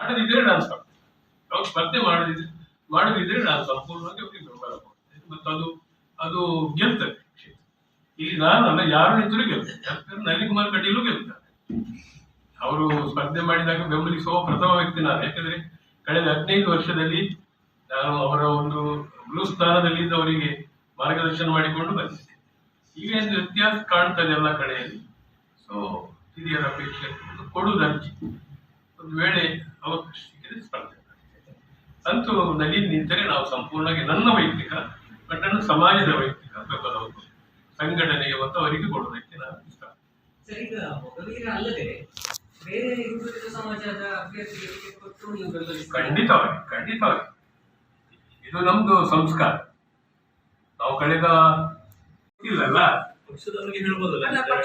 ಮಾಡದಿದ್ರೆ ನಾನು ಅವ್ರು ಸ್ಪರ್ಧೆ ಮಾಡದಿದ್ರೆ ಮಾಡದಿದ್ರೆ ನಾನು ಸಂಪೂರ್ಣವಾಗಿ ಅವ್ರಿಗೆ ಬೆಂಬಲ ಕೊಡ್ತೇನೆ. ಮತ್ತು ಅದು ಅದು ಗೆಲ್ತದೆ ಕ್ಷೇತ್ರ. ಇಲ್ಲಿ ನಾನಲ್ಲ, ಯಾರು ನಿಂತರೂ ಗೆಲ್ತೇನೆ. ಯಾಕಂದ್ರೆ ನಳಿನ್ ಕಟೀಲು ಗೆಲ್ತಾರೆ. ಅವರು ಸ್ಪರ್ಧೆ ಮಾಡಿದಾಗ ಬೆಂಬಲಿಸುವ ಪ್ರಥಮ ವ್ಯಕ್ತಿ ನಾನು. ಯಾಕಂದ್ರೆ ಕಳೆದ ಹದಿನೈದು ವರ್ಷದಲ್ಲಿ ನಾನು ಅವರ ಒಂದು ಗುರು ಸ್ಥಾನದಲ್ಲಿದ್ದ ಅವರಿಗೆ ಮಾರ್ಗದರ್ಶನ ಮಾಡಿಕೊಂಡು ಬಂದಿದ್ದೆ ಈಗ ಒಂದು ವ್ಯತ್ಯಾಸ ಕಾಣ್ತದೆ ಎಲ್ಲ ಕಡೆಯಲ್ಲಿ. ಸೊ ಹಿರಿಯರ ಅಪೇಕ್ಷೆ. ಕೊಡುವುದರ್ಜಿ ಒಂದು ವೇಳೆ ಅವಕಾಶ ಸಿಕ್ಕಿದ್ರೆ ಸ್ಪರ್ಧೆ. ನಳಿನ್ ನಿಂತರೆ ನಾವು ಸಂಪೂರ್ಣವಾಗಿ ನನ್ನ ವೈಯಕ್ತಿಕ ಬಟ್ ನನ್ನ ಸಮಾಜದ ವೈಯಕ್ತಿಕ ಬೆಂಬಲವನ್ನು ಸಂಘಟನೆಗೆ ಮತ್ತು ಅವರಿಗೆ ಕೊಡೋದಕ್ಕೆ ನಾನು ಇಷ್ಟ. ಸರ್ ಈಗ ಮೊದಲಿಗೆ ಅಲ್ಲದೆ ಬೇರೆ ಹಿಂದುಳಿದ ಸಮಾಜದ ಅಭ್ಯರ್ಥಿಗಳಿಗೆ ಕೊಟ್ಟು ನೀವು ಬೆಂಬಲಿಸ್ತೀರಾ? ಖಂಡಿತವಾಗಿ ಖಂಡಿತವಾಗಿ. ಇದು ನಮ್ದು ಸಂಸ್ಕಾರ. ನಾವು ಕಳೆದ ಇಲ್ಲಲ್ಲ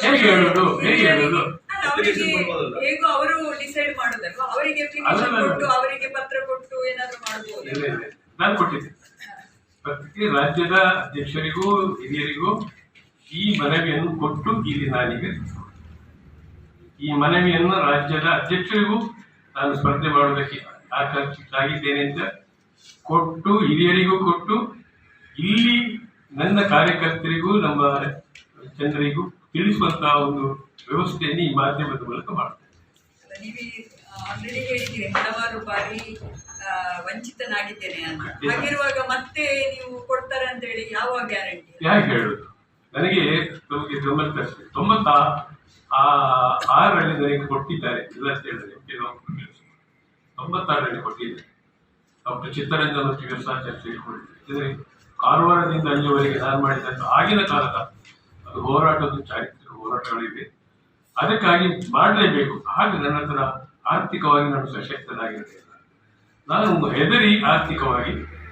ಹೇಗೆ ಹೇಳುದು? ಹೇಗೆ ಹೇಳುದು? ಅವರಿಗೆ ಹೇಗೋ ಅವರು ಡಿಸೈಡ್ ಮಾಡೋದಲ್ವಾ? ಅವರಿಗೆ ಅಪ್ಲಿಕೇಶನ್. ಕೊಟ್ಟು ಅವರಿಗೆ ಪತ್ರ ಕೊಟ್ಟು ಏನಾದ್ರು ಮಾಡಬಹುದು ನಾನು ಕೊಟ್ಟಿದ್ದೆ. ಪ್ರತಿ ರಾಜ್ಯದ ಅಧ್ಯಕ್ಷರಿಗೂ ಹಿರಿಯರಿಗೂ ಈ ಮನವಿಯನ್ನು ಕೊಟ್ಟು ಇಲ್ಲಿ ನಾನೀಗ ಈ ಮನವಿಯನ್ನು ರಾಜ್ಯದ ಅಧ್ಯಕ್ಷರಿಗೂ ನಾನು ಸ್ಪರ್ಧೆ ಮಾಡುವುದಕ್ಕೆ ಆಕಾಂಕ್ಷಿತನಾಗಿದ್ದೇನೆ ಅಂತ ಕೊಟ್ಟು ಹಿರಿಯರಿಗೂ ಕೊಟ್ಟು ಇಲ್ಲಿ ನನ್ನ ಕಾರ್ಯಕರ್ತರಿಗೂ ನಮ್ಮ ಜನರಿಗೂ ತಿಳಿಸುವಂತಹ ಒಂದು ವ್ಯವಸ್ಥೆಯನ್ನು ಈ ಮಾಧ್ಯಮದ ಮೂಲಕ ಮಾಡ್ತೇವೆ. ನೀವು ಆಲ್ರೆಡಿ ಹೇಳಿದ್ದೀರಿ ಹಲವಾರು ಬಾರಿ ವಂಚಿತನಾಗಿದ್ದೇನೆ ಅಂತ. ಹಾಗಿರುವಾಗ ಮತ್ತೆ ನೀವು ಕೊಡ್ತಾರೆ ಅಂತ ಹೇಳಿ ಯಾವ ಗ್ಯಾರಂಟಿ? ಯಾಕೆ ಹೇಳುದು? ನನಗೆ ನಮಗೆ ಗಮನ ತೊಂಬತ್ತ ಆ ಆರರಲ್ಲಿ ನನಗೆ ಕೊಟ್ಟಿದ್ದಾರೆ ಇಲ್ಲ ಅಂತ ಹೇಳಿದ್ರೆ ತೊಂಬತ್ತಾರರಲ್ಲಿ ಕೊಟ್ಟಿದ್ದಾರೆ. ಡಾಕ್ಟರ್ ಚಿತ್ತರಂಜನ್ ಮತ್ತು ವ್ಯವಸಾಯ ಕೊಟ್ಟಿದ್ದಾರೆ. ಕಾರವಾರದಿಂದ ಅಲ್ಲಿವರೆಗೆ ನಾನು ಮಾಡಿದಂತ ಆಗಿನ ಕಾಲದ ಅದು ಹೋರಾಟದ ಚಾರಿತ್ರಿಕ ಹೋರಾಟಗಳಿವೆ. ಅದಕ್ಕಾಗಿ ಮಾಡಲೇಬೇಕು. ಹಾಗೆ ನನ್ನ ಹತ್ರ ಆರ್ಥಿಕವಾಗಿ ನಾನು ಸಶಕ್ತನಾಗಿರಲಿಲ್ಲ ನಾನು ಹೆದರಿ ಆರ್ಥಿಕವಾಗಿ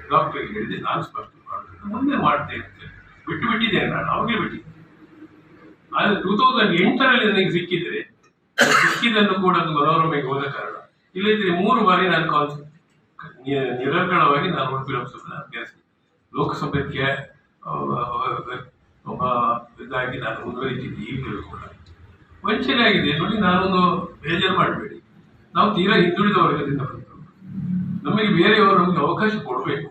ಡಾಕ್ಟರ್ ಹೇಳಿದೆ, ನಾನು ಸ್ಪರ್ಧೆ ಮಾಡಬೇಕು ಮುಂದೆ ಮಾಡ್ತೇನೆ ಅಂತ ಬಿಟ್ಟು ಬಿಟ್ಟಿದ್ದೇನೆ, ನಾನು ಅವಾಗೆ ಬಿಟ್ಟಿದ್ದೆ ಆದರೆ ಟೂ ತೌಸಂಡ್ ಎಂಟರಲ್ಲಿ ನನಗೆ ಸಿಕ್ಕಿದ್ರೆ, ಸಿಕ್ಕಿದ್ದನ್ನು ಕೂಡ ಅದು ಮನೋರಮೆಗೆ ಹೋದ ಕಾರಣ. ಇಲ್ಲದಿದ್ರೆ ಮೂರು ಬಾರಿ ನಾನು ಕಾಲ್ ನಿ- ನಿರರ್ಗಳವಾಗಿ ನಾನು ಉಡುಪಿ ಲೋಕಸಭೆ ಅಭ್ಯರ್ಥಿ. ಲೋಕಸಭೆಗೆ ಇದಾಗಿ ನಾನು ಮುಂದುವರಿತಿದ್ದೆ ಈಗಲೂ ಕೂಡ ವಂಚನೆ ಆಗಿದೆ ನೋಡಿ ನಾನೊಂದು ಬೇಜಾರು ಮಾಡಬೇಡಿ. ನಾವು ತೀರಾ ಹಿಂದುಳಿದ ವರ್ಗದಿಂದ ಬಂದು ನಮಗೆ ಬೇರೆಯವರು ನಮಗೆ ಅವಕಾಶ ಕೊಡಬೇಕು.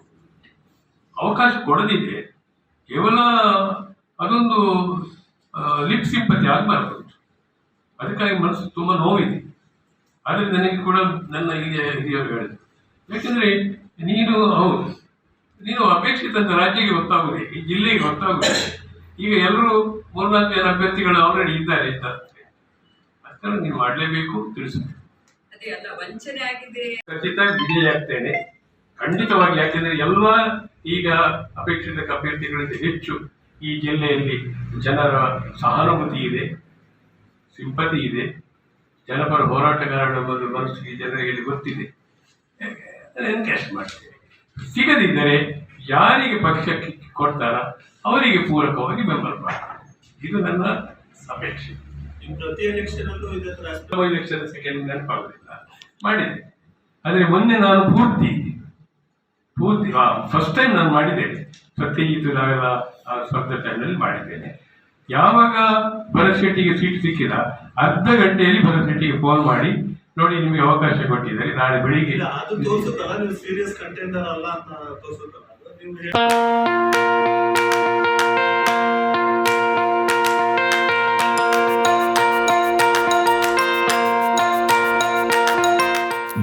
ಅವಕಾಶ ಕೊಡದಿದೆ ಕೇವಲ ಅದೊಂದು ಲಿಪ್ ಸಿಂಪತಿ ಆಗಬಾರ್ದು ಅದಕ್ಕಾಗಿ ಮನಸ್ಸು ತುಂಬ ನೋವಿದೆ. ಆದರೆ ನನಗೆ ಕೂಡ ನನ್ನ ಹಿರಿಯ, ಹಿರಿಯರು ಹೇಳಿದ್ರು. ಯಾಕೆಂದರೆ ನೀನು, ಹೌದು, ನೀನು ಅಪೇಕ್ಷಿತ ರಾಜ್ಯಕ್ಕೆ ಗೊತ್ತಾಗುದೇ ಈ ಜಿಲ್ಲೆಗೆ ಗೊತ್ತಾಗುದೇ ಈಗ ಎಲ್ಲರೂ ಮೂರ್ನಾಲ್ಕು ಜನ ಅಭ್ಯರ್ಥಿಗಳು ಆಲ್ರೆಡಿ ಇದ್ದಾರೆ ಅಂತ ಅಷ್ಟನ್ನು ನೀವು ಮಾಡಲೇಬೇಕು ತಿಳಿಸಬೇಕು. ಖಚಿತ ವಿಜಯ ಆಗ್ತೇನೆ. ಖಂಡಿತವಾಗಿ ಯಾಕೆಂದ್ರೆ ಎಲ್ಲ ಈಗ ಅಪೇಕ್ಷಿತ ಅಭ್ಯರ್ಥಿಗಳಿಂದ ಹೆಚ್ಚು ಈ ಜಿಲ್ಲೆಯಲ್ಲಿ ಜನರ ಸಹಾನುಭೂತಿ ಇದೆ ಸಿಂಪತಿ ಇದೆ ಜನಪರ ಹೋರಾಟಗಾರರ ಒಂದು ಮನಸ್ಸಿಗೆ ಜನರಿಗೆ ಗೊತ್ತಿದೆ. ಕ್ಯಾಶ್ ಮಾಡ್ತೇವೆ ಸಿಗದಿದ್ದರೆ ಯಾರಿಗೆ ಪಕ್ಷ ಕೊಡ್ತಾರ ಅವರಿಗೆ ಪೂರಕವಾಗಿ ಬೆಂಬಲ ಮಾಡ್ತಾರೆ. ಇದು ನನ್ನ ಅಪೇಕ್ಷೆ ಪ್ರತಿ ಎಲೆಕ್ಷನ್ ಅಲ್ಲೂ ಇದೇ ತರ ಅಷ್ಟೇ. ಎಲೆಕ್ಷನ್ ಸೆಕೆಂಡ್ ನೆನಪಾಗುದಿಲ್ಲ. ಮಾಡಿದೆ ಆದರೆ ಮೊನ್ನೆ ನಾನು ಪೂರ್ತಿ ಪೂರ್ತಿ ಫಸ್ಟ್ ಟೈಮ್ ನಾನು ಮಾಡಿದ್ದೇನೆ. ಇದು ನಾವೆಲ್ಲ ಟೈಮ್ ಟೈಮ್ನಲ್ಲಿ ಮಾಡಿದ್ದೇನೆ. ಯಾವಾಗ ಭರತ್ ಶೆಟ್ಟಿಗೆ ಸೀಟ್ ಸಿಕ್ಕಿದ ಅರ್ಧ ಗಂಟೆಯಲ್ಲಿ ಭರತ್ ಶೆಟ್ಟಿಗೆ ಫೋನ್ ಮಾಡಿ ನೋಡಿ ನಿಮಗೆ ಅವಕಾಶ ಕೊಟ್ಟಿದ್ದಾರೆ ನಾಳೆ ಬೆಳಿಗ್ಗೆ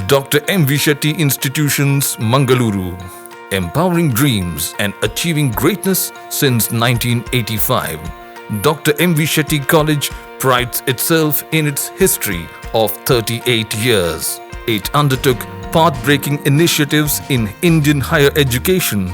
Dr. M Shetty Institutions, Mangaluru. Empowering Dreams and Achieving Greatness since 1985. Dr. M Shetty College prides itself in its history of 38 years. It undertook path breaking initiatives in Indian higher education